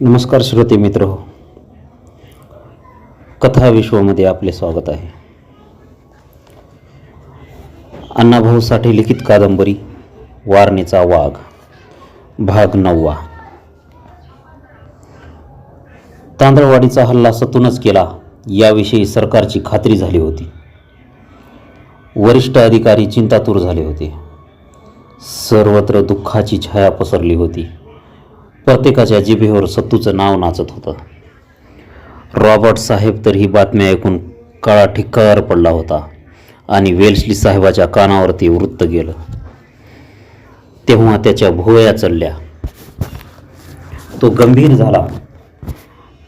नमस्कार श्रोते मित्र हो. कथा विश्वमध्ये आपले स्वागत आहे. अण्णाभाऊ साठे लिखित कादंबरी वारणीचा वाघ भाग नववा. तांदळवाडीचा हल्ला सतूनच केला याविषयी सरकारची खात्री झाली होती. वरिष्ठ अधिकारी चिंतातूर झाले होते. सर्वत्र दुःखाची छाया पसरली होती. प्रत्येकाच्या जिभेवर सत्तूचं नाव नाचत होतं. रॉबर्ट साहेब तर ही बातमी ऐकून काळा ठिक्कार पडला होता आणि वेल्सली साहेबाच्या कानावरती वृत्त गेलं. तेव्हा त्याच्या भोवया चढल्या. तो गंभीर झाला.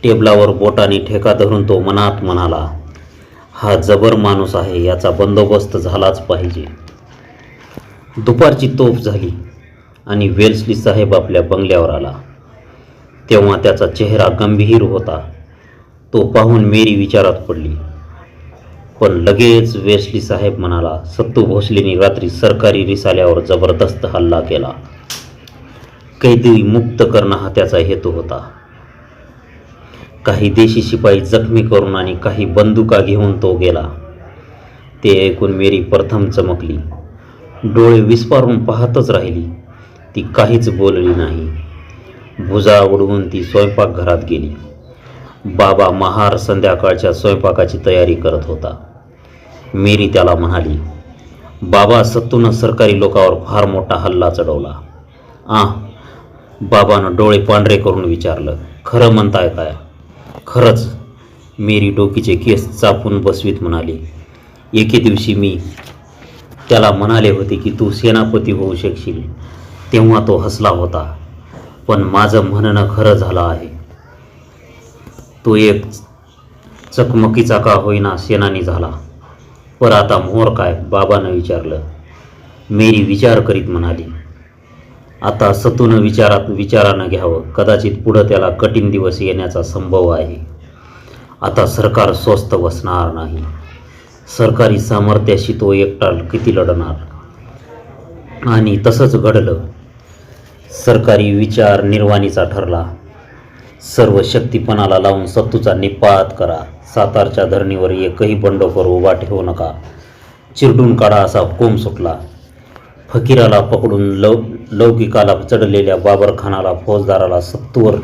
टेबलावर बोटाने ठेका धरून तो मनात म्हणाला हा जबर माणूस आहे याचा बंदोबस्त झालाच पाहिजे. दुपारची तोफ झाली आणि वेल्सली साहेब आपल्या बंगल्यावर आला. तेव्हा त्याचा चेहरा गंभीर होता. तो पाहून मेरी विचारात पडली. पण लगेच वेसली साहेब म्हणाला सत्तू भोसलेनी रात्री सरकारी रिसाल्यावर जबरदस्त हल्ला केला. कैदी मुक्त करणं हा त्याचा हेतू होता. काही देशी शिपाई जखमी करून आणि काही बंदुका घेऊन तो गेला. ते ऐकून मेरी प्रथम चमकली. डोळे विस्पारून पाहतच राहिली. ती काहीच बोलली नाही. भुजा उडवून ती स्वयंपाकघरात गेली. बाबा महार संध्याकाळच्या स्वयंपाकाची तयारी करत होता. मेरी त्याला म्हणाली बाबा सत्तूनं सरकारी लोकावर फार मोठा हल्ला चढवला. आ. बाबानं डोळे पांढरे करून विचारलं खरं म्हणताय काय? खरंच. मेरी डोकीचे केस चापून बसवीत म्हणाली एके दिवशी मी त्याला म्हणाले होते की तू सेनापती होऊ शकशील तेव्हा तो हसला होता. पण माझं म्हणणं खरं झालं आहे. तो एक चकमकीचा का होईना सेनानी झाला. पर आता मोर काय बाबानं विचारलं. मेरी विचार करीत म्हणाली. आता सतून विचारात विचारानं घ्यावं. कदाचित पुढं त्याला कठीण दिवस येण्याचा संभव आहे. आता सरकार स्वस्त बसणार नाही. सरकारी सामर्थ्याशी तो एकटा किती लढणार? आणि तसंच घडलं. सरकारी विचार निर्वाणीचा ठरला. सर्व शक्तीपणाला लावून सत्तूचा निपात करा. सातारच्या धरणीवर एकही बंडखोर उभा ठेवू नका. चिरडून काढा असा हुकूम सुटला. फकीराला पकडून लौ लौकिकाला चढलेल्या बाबरखानाला फौजदाराला सत्तूवर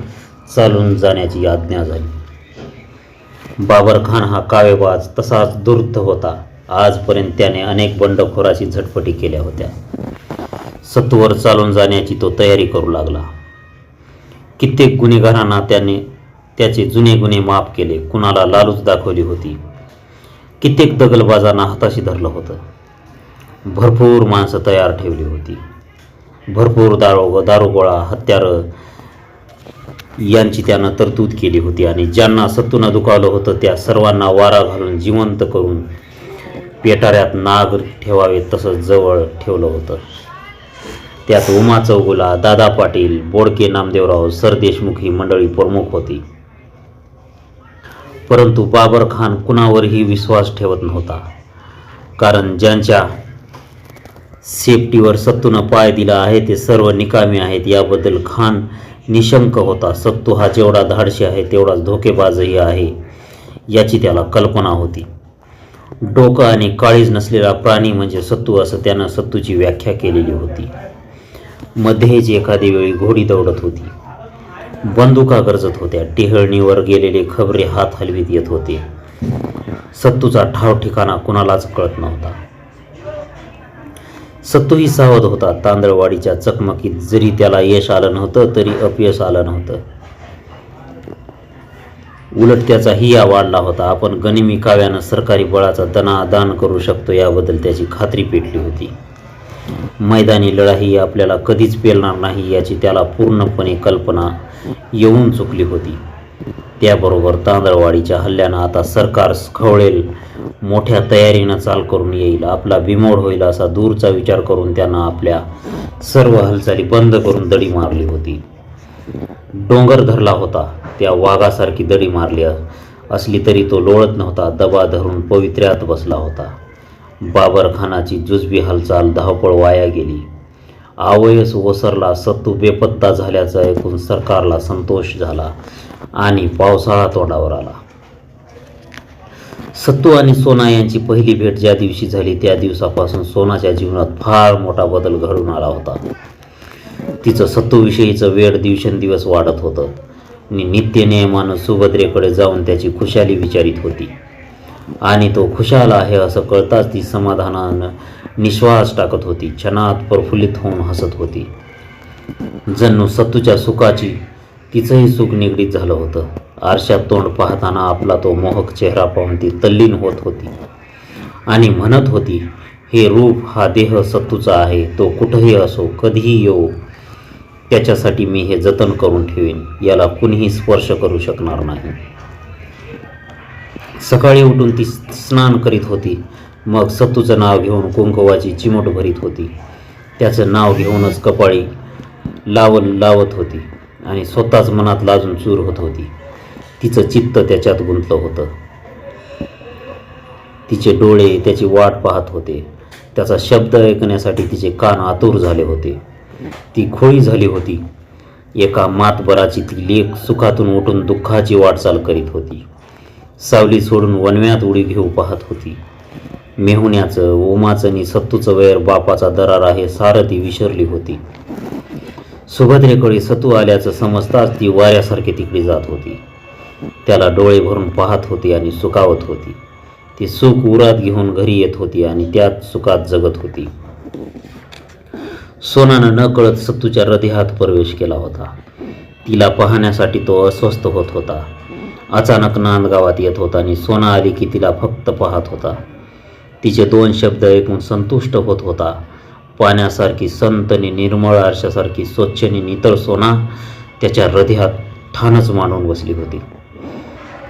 चालून जाण्याची आज्ञा झाली. बाबरखान हा कावेबाज तसाच दुर्ध होता. आजपर्यंत त्याने अनेक बंडखोराची झटपटी केल्या होत्या. सत्तूवर चालून जाण्याची तो तयारी करू लागला. कित्येक गुन्हेगारांना त्याने त्याचे जुने गुन्हे माफ केले. कुणाला लालूच दाखवली होती. कित्येक दगलबाजांना हाताशी धरलं होतं. भरपूर माणसं तयार ठेवली होती. भरपूर दारो दारोगोळा हत्यारं यांची त्यानं तरतूद केली होती आणि ज्यांना सत्तूनं दुखावलं होतं त्या सर्वांना वारा घालून जिवंत करून पेटाऱ्यात नाग ठेवावे तसं जवळ ठेवलं होतं. त्यात उमा चौगुला दादा पाटील बोडके नामदेवराव सरदेशमुख ही मंडळी प्रमुख होती. परंतु बाबर खान कुणावरही विश्वास ठेवत नव्हता. कारण ज्यांच्या सेफ्टीवर सत्तूनं पाय दिला आहे ते सर्व निकामी आहेत. याबद्दल खान निशंक होता. सत्तू हा जेवढा धाडशी आहे तेवढाच धोकेबाजही आहे याची त्याला कल्पना होती. डोकं आणि काळीज नसलेला प्राणी म्हणजे सत्तू असं त्यानं सत्तूची व्याख्या केलेली होती. मध्येच एखादी वेळी घोडी दौडत होती. बंदुका गरजत होत्या. टिहळणीवर गेलेले खबरे हात हलवीत येत होते. सत्तूचा ठाव ठिकाणा कुणालाच कळत नव्हता. सत्तूही सावध होता. तांदळवाडीच्या चकमकीत जरी त्याला यश आलं नव्हतं तरी अपयश आलं नव्हतं. उलट त्याचा हिया वाढला होता. आपण गनिमी काव्यानं सरकारी बळाचा दना दान करू शकतो याबद्दल त्याची खात्री पेटली होती. मैदानी लढाई आपल्याला कधीच पेलणार नाही याची त्याला पूर्णपणे कल्पना येऊन चुकली होती. त्याबरोबर तांदळवाडीच्या हल्ल्यानं आता सरकार खवळेल मोठ्या तयारीनं चाल करून येईल आपला बिमोड होईल असा दूरचा विचार करून त्यानं आपल्या सर्व हालचाली बंद करून दडी मारली होती. डोंगर धरला होता त्या वाघासारखी दडी मारली असली तरी तो लोळत नव्हता दबा धरून पवित्र्यात बसला होता. बाबर खानाची जुजबी हालचाल धावपळ वाया गेली. आवयस ओसरला सत्तू बेपत्ता झाल्याचा ऐकून सरकारला संतोष झाला आणि पावसाळा तोंडावर आला. सत्तू आणि सोना यांची पहिली भेट ज्या दिवशी झाली त्या दिवसापासून सोनाच्या जीवनात फार मोठा बदल घडून आला होता. तिचं सत्तूविषयीचं वेळ दिवसेंदिवस वाढत होतं आणि नित्य नियमानं सुभद्रेकडे जाऊन त्याची खुशाली विचारित होती. आणि तो खुशाल आहे असं कळताच ती समाधानानं निश्वास टाकत होती. क्षणात प्रफुल्लित होऊन हसत होती. जणू सत्तूच्या सुखाची तिचंही सुख निगडीत झालं होतं. आरशात तोंड पाहताना आपला तो मोहक चेहरा पाहून ती तल्लीन होत होती. आणि म्हणत होती हे रूप हा देह सत्तूचा आहे. तो कुठंही असो कधीही येऊ त्याच्यासाठी मी हे जतन करून ठेवीन. याला कुणीही स्पर्श करू शकणार नाही. सकाळी उठून ती स्नान करीत होती. मग सत्तूचं नाव घेऊन कुंकवाची चिमट भरीत होती. त्याचं नाव घेऊनच कपाळी लावल लावत होती आणि स्वतःच मनात लाजून चूर होत होती. तिचं चित्त त्याच्यात गुंतलं होतं. तिचे डोळे त्याची वाट पाहत होते. त्याचा शब्द ऐकण्यासाठी तिचे कान आतुर झाले होते. ती खोळी झाली होती. एका मातबराची ती लेख सुखातून उठून दुःखाची वाटचाल करीत होती. सावली सोडून वनव्यात उडी घेऊ पाहत होती. मेहुण्याचं ओमाचं आणि सत्तूचं वैर बापाचा दरार आहे सारं ती विसरली होती. सुभद्रेकडे सत्तू आल्याचं समजताच ती वाऱ्यासारखी तिकडे जात होती. त्याला डोळे भरून पाहत होती आणि सुखावत होती. ती सुख उरात घेऊन घरी येत होती आणि त्यात सुखात जगत होती. सोनानं न कळत सत्तूच्या हृदयात प्रवेश केला होता. तिला पाहण्यासाठी तो अस्वस्थ होत होता. अचानक नांदगावात येत होता आणि सोना आली की तिला फक्त पाहत होता. तिचे दोन शब्द ऐकून संतुष्ट होत होता. पाण्यासारखी संतने निर्मळ आरशासारखी स्वच्छने नितळ सोना त्याच्या हृदयात ठाणच मांडून बसली होती.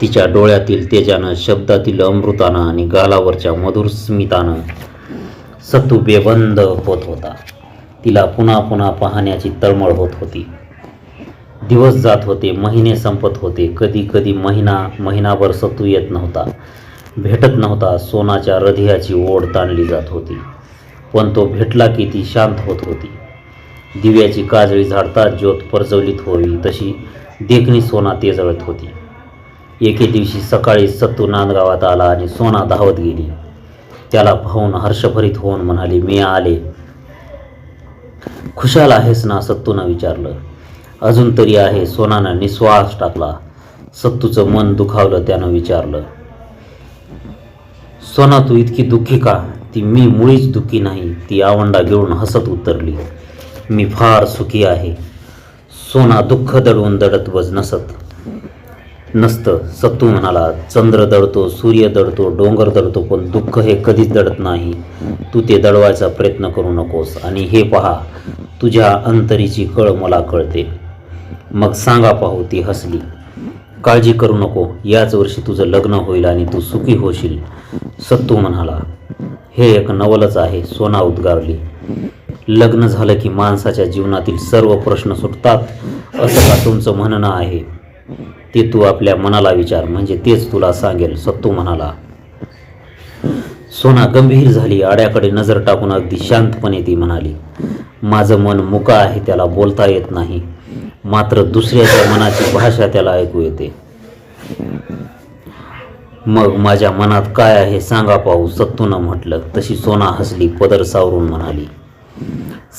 तिच्या डोळ्यातील तेजानं शब्दातील अमृतानं आणि गालावरच्या मधुर स्मितानं सत्तू बेबंद होत होता. तिला पुन्हा पुन्हा पाहण्याची तळमळ होत होती. दिवस जात होते महिने संपत होते. कधी कधी महिना महिनाभर सत्तू येत नव्हता भेटत नव्हता. सोनाच्या हृदयाची ओढ ताणली जात होती. पण तो भेटला की ती शांत होत होती. दिव्याची काजळी झाडता ज्योत परजवलीत होवी तशी देखणी सोना तेजळत होती. एके दिवशी सकाळी सत्तू नांदगावात आला आणि सोना धावत गेली. त्याला पाहून हर्षभरीत होऊन म्हणाली मी आले. खुशाल आहेस ना? सत्तूनं विचारलं. अजून तरी आहे. सोनानं निश्वास टाकला. सत्तूचं मन दुखावलं त्यानं विचारलं. सोना तू इतकी दुःखी का? ती मी मुळीच दुःखी नाही. ती आवंडा घेऊन हसत उतरली. मी फार सुखी आहे. सोना दुःख दडवून दडत बस नसत. नसतं. सत्तू म्हणाला चंद्र दडतो सूर्य दडतो डोंगर दडतो पण दुःख हे कधीच दडत नाही. तू ते दडवायचा प्रयत्न करू नकोस. आणि हे पहा तुझ्या अंतरीची कळ मला कळते. मग सांगा पाहू ती हसली. काळजी करू नको याच वर्षी तुझं लग्न होईल आणि तू सुखी होशील. सत्तू म्हणाला हे एक नवलच आहे सोना उद्गारली. लग्न झालं की माणसाच्या जीवनातील सर्व प्रश्न सुटतात असं का तुमचं म्हणणं आहे? ते तू आपल्या मनाला विचार म्हणजे तेच तुला सांगेल सत्तू म्हणाला. सोना गंभीर झाली आड्याकडे नजर टाकून अगदी शांतपणे ती म्हणाली माझं मन मुका आहे त्याला बोलता येत नाही. मात्र दुसऱ्याच्या मनाची भाषा त्याला ऐकू येते. मग माझ्या मनात काय आहे सांगा पाहू सत्तूनं म्हटलं. तशी सोना हसली पदर सावरून म्हणाली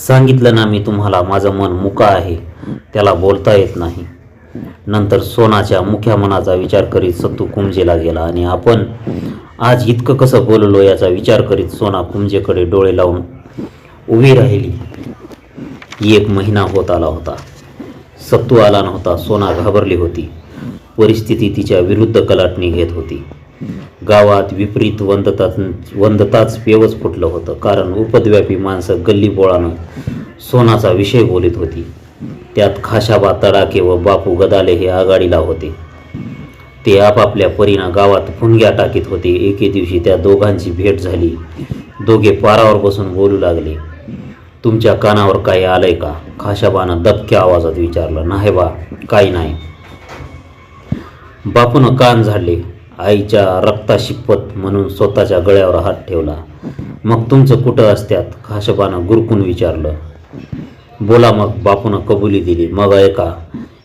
सांगितलं ना मी तुम्हाला माझं मन मुका आहे. त्याला बोलता येत नाही. नंतर सोनाच्या मुख्या मनाचा विचार करीत सत्तू कुंजेला गेला आणि आपण आज इतकं कसं बोललो याचा विचार करीत सोना कुंजेकडे डोळे लावून उभी राहिली. एक महिना होत आला होता. सत्तू आला नव्हता सोना घाबरली होती. परिस्थिती तिच्या विरुद्ध कलाटणी घेत होती. गावात विपरीत वंदतात वंदताच पेवच फुटलं होतं कारण उपद्व्यापी माणसं गल्ली बोळानं सोनाचा विषय बोलीत होती. त्यात खाशाबा तडाके व बापू गदाले हे आघाडीला होते. ते आपापल्या परीना गावात फुंग्या टाकीत होते. एके दिवशी त्या दोघांची भेट झाली. दोघे पारावर बसून बोलू लागले. तुमच्या कानावर काही आलंय का? खाशाबानं दबक्या आवाजात विचारलं नाही बा काही नाही. बापूनं कान झाडले आईच्या रक्ताशिप्पत म्हणून स्वतःच्या गळ्यावर हात ठेवला. मग तुमचं कुठं असत्यात? खाशबानं गुरकून विचारलं. बोला मग बापूनं कबुली दिली. मग ऐका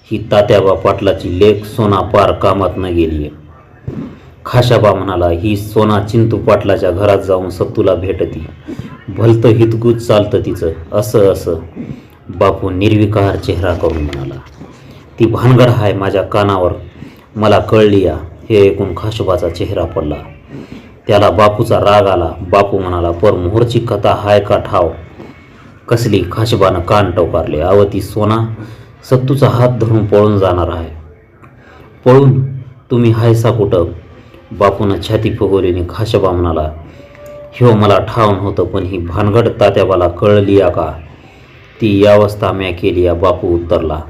ही तात्याबा पाटलाची लेख सोना पार कामात न गेली खाशाबा म्हणाला ही सोना चिंतू पाटलाच्या घरात जाऊन सत्तूला भेटती. भलतं हितगुज चालतं तिचं असं असं. बापू निर्विकार चेहरा करून म्हणाला ती भानगड हाय माझ्या कानावर. मला कळली या. हे ऐकून खाशोबाचा चेहरा पडला. त्याला बापूचा राग आला. बापू म्हणाला पर मोहरची कथा हाय का ठाव? कसली खाशोबानं कान टोकारले अव ती सोना सत्तूचा हात धरून पळून जाणार आहे. पळून तुम्ही हायसा कुठं? बापूनं छाती फुगवलीने खाशबा म्हणाला ह्यो मला ठाव होतं पण ही भानगड तात्याबाला कळली या का? ती यावस्था म्या केली या बापू उत्तरला.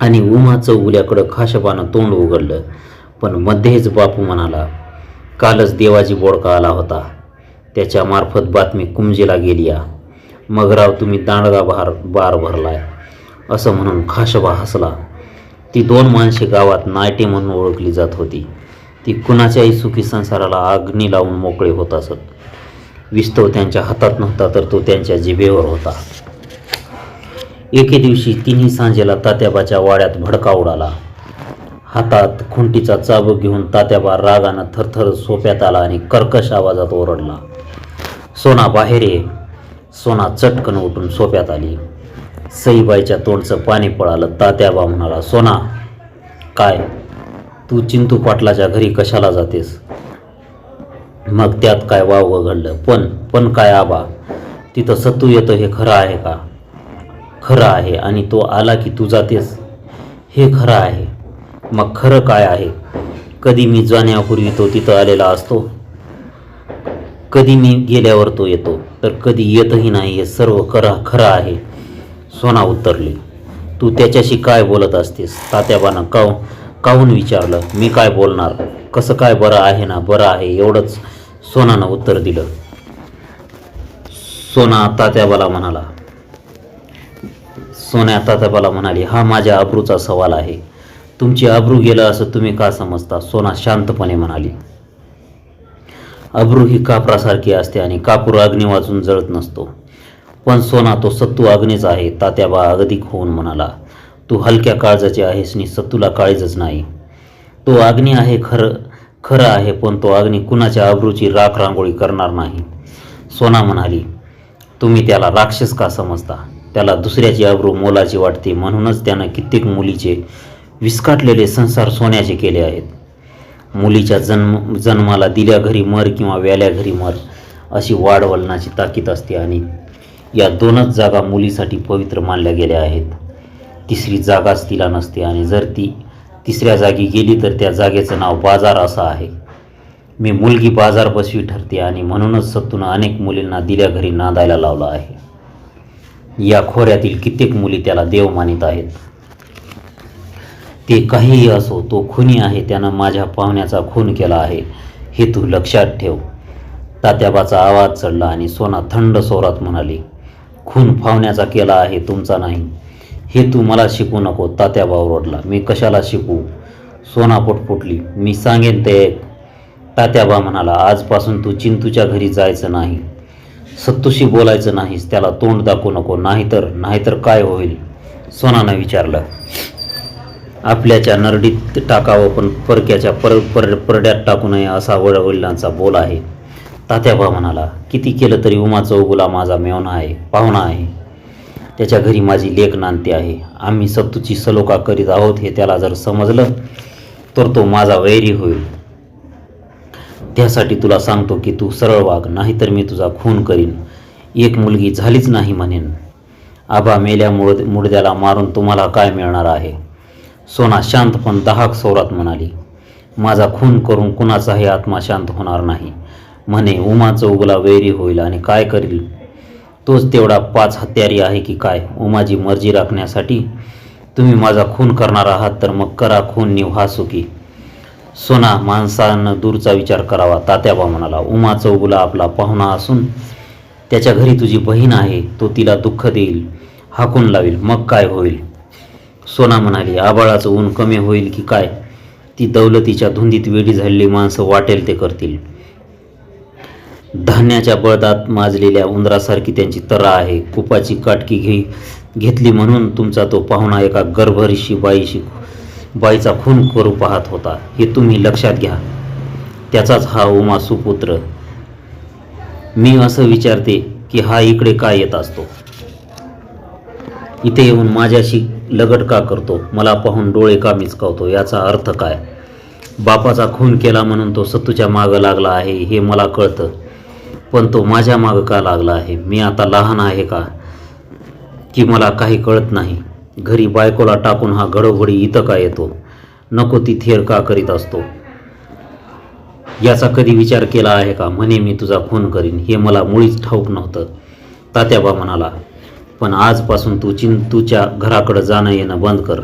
आणि उमा चौगुल्याकडं खाशबानं तोंड उघडलं पण मध्येच बापू म्हणाला कालच देवाजी बोडका आला होता. त्याच्यामार्फत बातमी कुमजीला गेली या. मग राव तुम्ही दांडगा बार बार भरलाय. असं म्हणून खाशबा हसला. ती दोन माणसे गावात नायटे म्हणून ओळखली जात होती. ती कुणाच्याही सुखी संसाराला अग्नी लावून मोकळे होत असत. विस्तव त्यांच्या हातात नव्हता तर तो त्यांच्या जिभेवर होता. एके दिवशी तिन्ही सांजेला तात्याबाच्या वाड्यात भडका उडाला. हातात खुंटीचा चाबूक घेऊन तात्याबा रागानं थरथर सोप्यात आला आणि कर्कश आवाजात ओरडला. सोना बाहेर ये. सोना चटकन उठून सोप्यात आली. सईबाईच्या तोंडचं पाणी पळालं. तात्याबा म्हणाला सोना काय? तू चिंतू पाटलाच्या घरी कशाला जातेस? मग त्यात काय वाव घडलं पण पण काय आबा? तिथं सत्तू येतं हे खरं आहे का? खरं आहे आणि तो आला की तू जातेस? हे खरं आहे. मग खरं काय आहे? कधी मी जाण्यापूर्वी तो तिथं आलेला असतो? कधी मी गेल्यावर तो येतो? तर कधी येतही नाही हे सर्व खरं खरं आहे. सोना उत्तरली तू त्याच्याशी काय बोलत असतेस? तात्याबानं काव काहून विचारलं? मी काय बोलणार? कसं काय बरं आहे ना? बरं आहे एवढंच सोनानं उत्तर दिलं. सोना तात्याबाला म्हणाला सोन्या तात्याबाला म्हणाली हा माझ्या अब्रूचा सवाल आहे. तुमची अब्रू गेलं असं तुम्ही का समजता? सोना शांतपणे म्हणाली अब्रू ही कापरासारखी असते आणि कापूर अग्नी वाचून जळत नसतो. पण सोना तो सत्तू अग्नीच आहे. तात्याबा अगदी होऊन म्हणाला तू हलक्या काळजाचे आहेस आणि तुला काळीजच नाही. तो अग्नी आहे खरं खरं आहे पण तो अग्नी कुणाच्या अब्रूची राख रांगोळी करणार नाही. सोना म्हणाली तुम्ही त्याला राक्षस का समजता? त्याला दुसऱ्याची अब्रू मोलाची वाटते म्हणूनच त्यानं कित्येक मुलीचे विस्काटलेले संसार सोन्याचे केले आहेत. मुलीच्या जन्म जन्माला दिल्या घरी मर किंवा व्याल्या घरी मर अशी वाढवलनाची ताकीद असते आणि या दोनच जागा मुलीसाठी पवित्र मानल्या गेल्या आहेत. तिसरी जागाच तिला नसते आणि जर ती तिसऱ्या जागी गेली तर त्या जागेचं नाव बाजार असं आहे. मी मुलगी बाजार बसवी ठरते आणि म्हणूनच सत्तून अनेक मुलींना दिल्या घरी नांदायला लावलं आहे. या खोऱ्यातील कित्येक मुली त्याला देव मानित आहेत. ते काहीही असो तो खुनी आहे त्यानं माझ्या पाहुण्याचा खून केला आहे हे तू लक्षात ठेव. तात्याबाचा आवाज चढला आणि सोना थंड स्वरात म्हणाली खून फावण्याचा केला आहे तुमचा नाही. हे तू मला शिकू नको तात्याबा ओरडला मी कशाला शिकू? सोना फुटली. मी सांगेन ते एक. तात्याबा म्हणाला आजपासून तू चिंतूच्या घरी जायचं नाही. सत्तूशी बोलायचं नाहीस त्याला तोंड दाखवू नको. नाहीतर नाहीतर काय होईल? सोनानं विचारलं. आपल्याच्या नरडीत टाकावं पण परक्याच्या पर पर परड्यात टाकू नये असा वडिलांचा बोल आहे. तात्याबा म्हणाला किती केलं तरी उमा चौगुला माझा मेवणा आहे पाहुणा आहे. त्याच्या घरी माझी लेख नांदते आहे. आम्ही सत्तूची सलोखा करीत आहोत हे त्याला जर समजलं तर तो माझा वैरी होईल. त्यासाठी तुला सांगतो की तू सरळ वाग नाहीतर मी तुझा खून करीन. एक मुलगी झालीच नाही म्हणेन. आबा मेल्या मुड मुडद्याला मारून तुम्हाला काय मिळणार आहे? सोना शांत पण दहाक सौरात म्हणाली. माझा खून करून कुणाचाही आत्मा शांत होणार नाही. म्हणे उमा चौगुला वैरी होईल आणि काय करील? तोच तेवढा पाच हत्यारी आहे की काय? उमाची मर्जी राखण्यासाठी तुम्ही माझा खून करणार आहात तर मग करा खून निव्हा सुखी. सोना माणसानं दूरचा विचार करावा तात्याबा म्हणाला. उमा चौगुला आपला पाहुणा असून त्याच्या घरी तुझी बहीण आहे तो तिला दुःख देईल हाकून लावील मग काय होईल? सोना म्हणाली आबाळाचं ऊन कमी होईल की काय? ती दौलतीच्या धुंदीत वेडी झालेली माणसं वाटेल ते करतील. धान्याच्या बळदात माजलेल्या उंदरासारखी त्यांची तरा आहे. कुपाची काटकी घे घेतली म्हणून तुमचा तो पाहुणा एका गर्भरीशी बाईशी बाईचा खून करू पाहत होता. हे तुम्ही लक्षात घ्या. त्याचाच हा उमा सुपुत्र. मी असं विचारते की हा इकडे का येत असतो? इथे येऊन माझ्याशी लगट का करतो? मला पाहून डोळे का मिचकावतो? याचा अर्थ काय? बापाचा खून केला म्हणून तो सत्तूच्या मागं लागला आहे हे मला कळतं. पण तो माझ्या मागं का लागला आहे? मी आता लहान आहे का? की मला काही कळत नाही. घरी बायकोला टाकून हा घडोघडी इथं का येतो? नको ती थेर का करीत असतो? याचा कधी विचार केला आहे का? म्हणे मी तुझा खून करीन. हे मला मुळीच ठाऊक नव्हतं. तात्याबा म्हणाला पण आजपासून तू चिंतूच्या घराकडं जाणं येणं बंद कर.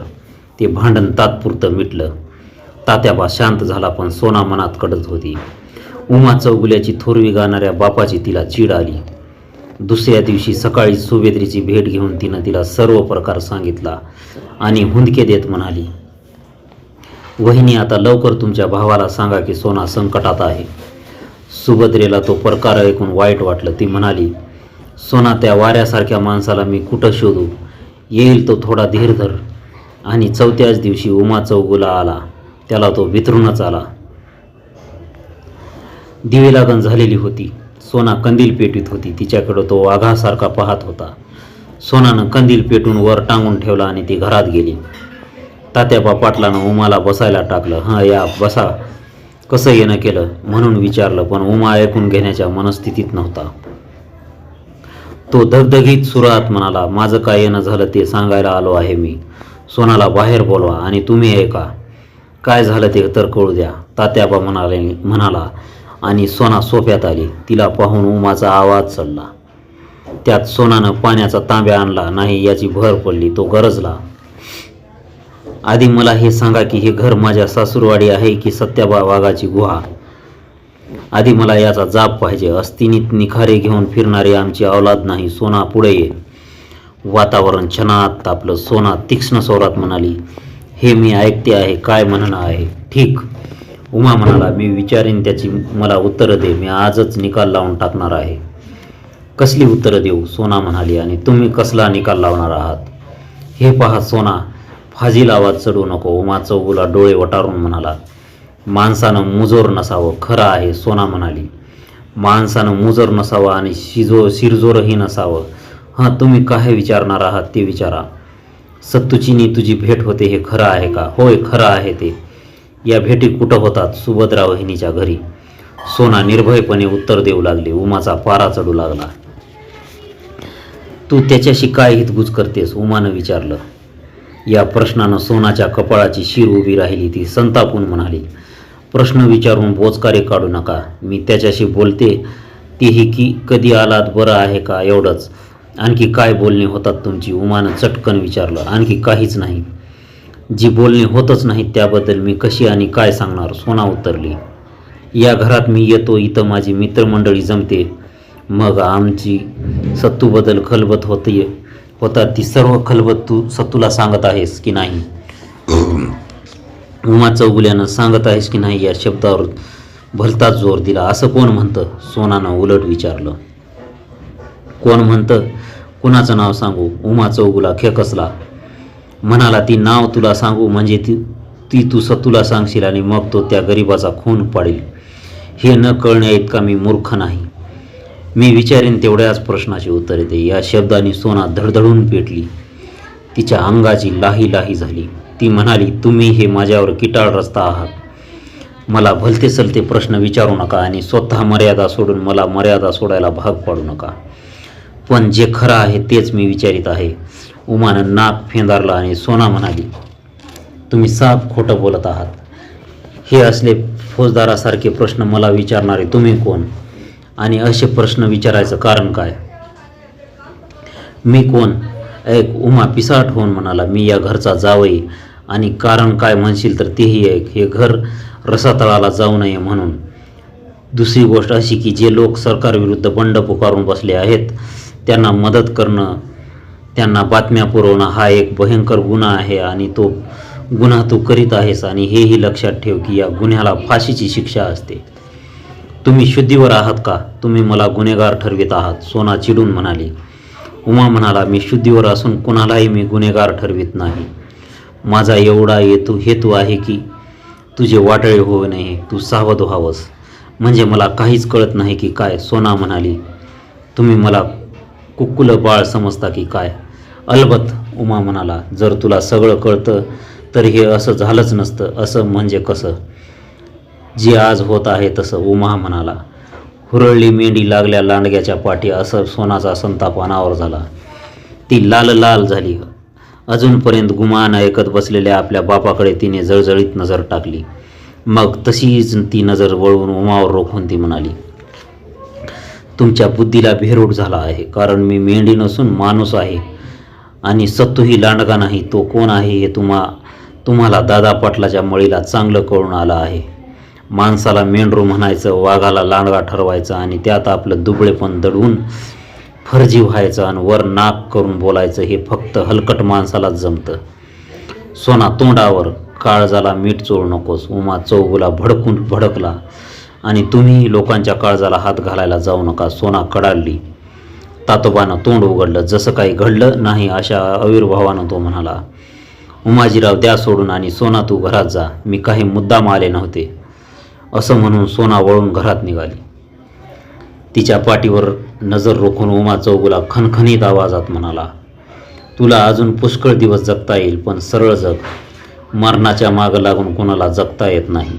ते भांडण तात्पुरतं मिटलं. तात्याबा शांत झाला पण सोना मनात कडत होती. उमा चौगुल्याची थोरवी गाणाऱ्या बापाची तिला चीड आली. दुसऱ्या दिवशी सकाळी सुभेद्रीची भेट घेऊन तिनं तिला सर्व प्रकार सांगितला आणि हुंदके देत म्हणाली वहिनी आता लवकर तुमच्या भावाला सांगा की सोना संकटात आहे. सुभद्रेला तो प्रकार ऐकून वाईट वाटलं. ती म्हणाली सोना त्या वाऱ्यासारख्या माणसाला मी कुठं शोधू? येईल तो थोडा धीर धर. आणि चौथ्याच दिवशी उमा चौगुला आला. त्याला तो वितरूनच आला. दिवे लागण झालेली होती. सोना कंदील पेटीत होती. तिच्याकडं तो वाघासारखा पाहत होता. सोनानं कंदील पेटून वर टांगून ठेवला आणि ती घरात गेली. तात्याबा पाटलानं उमाला बसायला टाकलं. हां या बसा. कसं येणं केलं? म्हणून विचारलं पण उमा ऐकून घेण्याच्या मनस्थितीत नव्हता. तो धगधगीत सुरात म्हणाला माझं काय येणं झालं ते सांगायला आलो आहे मी. सोनाला बाहेर बोलवा आणि तुम्ही ऐका. काय झालं ते तर कळू द्या. तात्याबा म्हणाले म्हणाला आणि सोना सोफ्यात आली. तिला पाहून उमाचा आवाज चढला. त्यात सोनानं पाण्याचा तांब्या आणला. नाही याची भर पडली. तो गरजला. आधी मला हे सांगा की हे घर माझ्या सासूरवाडी आहे की सत्याबा वाघाची गुहा? आधी मला याचा जाप पाहिजे. अस्तिनीत निखारे घेऊन फिरणारी आमची औलाद नाही. सोना पुढे ये. वातावरण छनात तापलं. सोना तीक्ष्ण स्वरात म्हणाली हे मी ऐकते आहे काय म्हणणं आहे? ठीक. उमा म्हणाला मी विचारीन त्याची मला उत्तरं दे मी आजच निकाल लावून टाकणार आहे. कसली उत्तरं देऊ? सोना म्हणाली आणि तुम्ही कसला निकाल लावणार आहात? हे पहा सोना फाजील आवाज चढू नको. उमा चौगुला डोळे वटारून म्हणाला माणसानं मुजोर नसावं खरं आहे सोना म्हणाली. माणसानं मुजोर नसावं आणि शिजो शिरजोरही नसावं. हां तुम्ही काय विचारणार आहात ते विचारा. सत्तुचीनी तुझी भेट होते हे खरं आहे का? होय खरं आहे ते. या भेटी कुठं होतात सुभद्रा वहिनीच्या घरी? सोना निर्भयपणे उत्तर देऊ लागली उमाचा पारा चढू लागला. तू त्याच्याशी काय हितगुज करतेस? उमानं विचारलं. या प्रश्नानं सोनाच्या कपाळाची शिर उभी राहिली ती संतापून म्हणाली प्रश्न विचारून बोचकारे काढू नका. मी त्याच्याशी बोलते. तेही की कधी आलात बरं आहे का एवढंच. आणखी काय बोलणे होतात तुमची? उमानं चटकन विचारलं. आणखी काहीच नाही. जी बोलणी होतच नाहीत त्याबद्दल मी कशी आणि काय सांगणार सोना उतरली. या घरात मी येतो इथं माझी मित्रमंडळी जमते. मग आमची सत्तूबद्दल खलबत होते होतात ती सर्व खलबत तू सत्तूला सांगत आहेस की नाही? उमा चौगुल्यानं सांगत आहेस की नाही या शब्दावर भलताच जोर दिला. असं कोण म्हणतं? सोनानं उलट विचारलं. कोण म्हणतं? कुणाचं नाव सांगू? उमा चौगुला खेकसला. म्हणाला ती नाव तुला सांगू म्हणजे ती ती तू सतूला सांगशील आणि मग तो त्या गरिबाचा खून पाडील. हे न कळण्या इतका मी मूर्ख नाही. मी विचारेन तेवढ्याच प्रश्नाची उत्तर येते. या शब्दाने सोना धडधडून पेटली. तिच्या अंगाची लाही लाही झाली. ती म्हणाली तुम्ही हे माझ्यावर किटाळ रस्ता आहात. मला भलते सलते प्रश्न विचारू नका आणि स्वतः मर्यादा सोडून मला मर्यादा सोडायला भाग पाडू नका. पण जे खरं आहे तेच मी विचारित आहे. उमानं नाक फेंदारला आणि सोना म्हणाली तुम्ही साफ खोटं बोलत आहात. हे असले फौजदारासारखे प्रश्न मला विचारणारे तुम्ही कोण? आणि असे प्रश्न विचारायचं कारण काय? मी कोण? ऐक उमा पिसाट होऊन म्हणाला मी या घरचा जावई. आणि कारण काय म्हणशील तर तेही ऐक हे घर रसातळाला जाऊ नये म्हणून. दुसरी गोष्ट अशी की जे लोक सरकारविरुद्ध बंड पुकारून बसले आहेत त्यांना मदत करणं त्यांना बातम्या पुरवणं हा एक भयंकर गुन्हा आहे आणि तो गुन्हा तू करीत आहेस आणि हेही लक्षात ठेव की या गुन्ह्याला फाशीची शिक्षा असते. तुम्ही शुद्धीवर आहात का? तुम्ही मला गुन्हेगार ठरवित आहात सोना चिडून म्हणाली. उमा म्हणाला मी शुद्धीवर असून कुणालाही मी गुन्हेगार ठरवित नाही. माझा एवढा हेतू हेतू आहे की तुझे वाटळे होऊ नये तू सावध व्हावंस. म्हणजे मला काहीच कळत नाही की काय. सोना म्हणाली तुम्ही मला कुक्कुलं बाळ समजता की काय? अलबत उमा म्हणाला जर तुला सगळं कळतं तर हे असं झालंच नसतं असं म्हणजे कसं? जे आज होत आहे तसं उमा म्हणाला. हुरळली मेंढी लागल्या लांडग्याच्या पाठी असं सोनाचा संताप अनावर झाला. ती लाल लाल झाली. अजूनपर्यंत गुमान ऐकत बसलेल्या आपल्या बापाकडे तिने जळजळीत नजर टाकली. मग तशीच ती नजर वळवून उमावर रोखून ती म्हणाली तुमच्या बुद्धीला भेरूट झाला आहे कारण मी मेंढी नसून माणूस आहे. आणि सत्तूही लांडगा नाही तो कोण आहे हे तुम्हा तुम्हाला दादा पाटलाच्या मळीला चांगलं कळून आलं आहे. माणसाला मेंढरू म्हणायचं वाघाला लांडगा ठरवायचं आणि त्यात आपलं दुबळेपण दडवून फर्जी व्हायचं आणि वर नाक करून बोलायचं हे फक्त हलकट माणसालाच जमतं. सोना तोंडावर काळजाला मीठ चोळू नकोस उमा चौगुला भडकून भडकला आणि तुम्ही लोकांच्या काळजाला हात घालायला जाऊ नका सोना कडाडली. तातोबानं तोंड उघडलं. जसं काही घडलं नाही अशा आविर्भावानं तो म्हणाला उमाजीराव द्या सोडून आणि सोना तू घरात जा. मी काही मुद्दाम आले नव्हते. असं म्हणून सोना वळून घरात निघाली. तिच्या पाठीवर नजर रोखून उमा चौगुला खणखणीत आवाजात म्हणाला तुला अजून पुष्कळ दिवस जगता येईल पण सरळ जग. मरणाच्या मागं लागून कोणाला जगता येत नाही.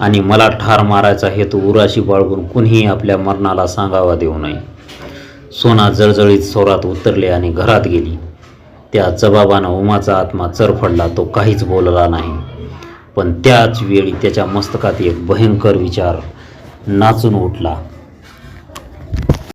आणि मला ठार मारायचा हेतू उराशी बाळगून कुणीही आपल्या मरणाला सांगावा देऊ नये. सोना जळजळीत स्वरात उतरले आणि घरात गेली. त्या जबाबानं उमाचा आत्मा चरफडला तो काहीच बोलला नाही. पण त्याच वेळी त्याच्या मस्तकात एक भयंकर विचार नाचून उठला.